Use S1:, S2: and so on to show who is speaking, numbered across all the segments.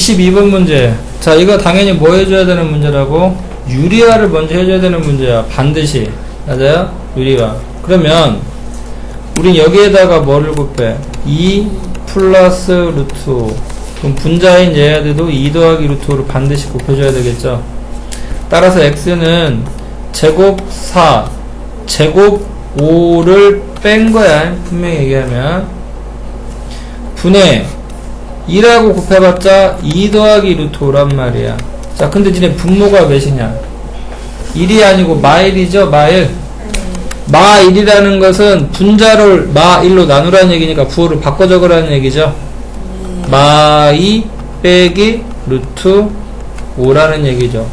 S1: 22번 문제. 자, 이거 당연히 뭐 해줘야 되는 문제라고? 유리화를 먼저 해줘야 되는 문제야. 반드시. 맞아요? 유리화. 그러면, 우린 여기에다가 뭐를 곱해? 2 플러스 루트 5. 그럼 분자인 얘네들도 2 더하기 루트 5를 반드시 곱해줘야 되겠죠? 따라서 x는 제곱 4, 제곱 5를 뺀 거야. 분명히 얘기하면. 분의 2라고 곱해봤자 2 더하기 루트 5란 말이야. 자, 근데 니네 분모가 몇이냐? 1이 아니고 마일이죠, 마일. 마1이라는 것은 분자를 마1로 나누라는 얘기니까 부호를 바꿔 적으라는 얘기죠. 마2 빼기 루트 5라는 얘기죠.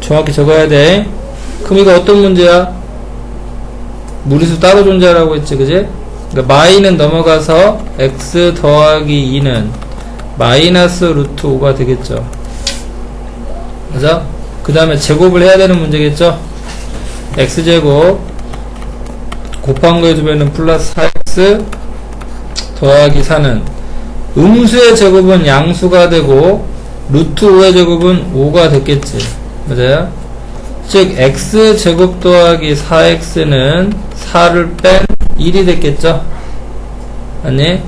S1: 정확히 적어야 돼. 그럼 이거 어떤 문제야? 무리수 따로 존재하라고 했지, 그지? 그러니까 마이는 넘어가서 x 더하기 2는 마이너스 루트 5가 되겠죠. 그죠? 그 다음에 제곱을 해야 되는 문제겠죠? x제곱 곱한 거에 두면은 플러스 4x 더하기 4는 음수의 제곱은 양수가 되고 루트 5의 제곱은 5가 됐겠지. 맞아요? 즉 x제곱 더하기 4x는 4를 뺀 1이 됐겠죠? 아니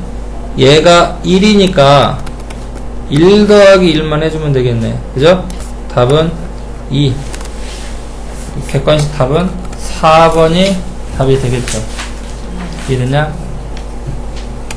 S1: 얘가 1이니까 1 더하기 1만 해주면 되겠네 그죠? 답은 2 객관식 답은 4번이 답이 되겠죠 이해됐냐?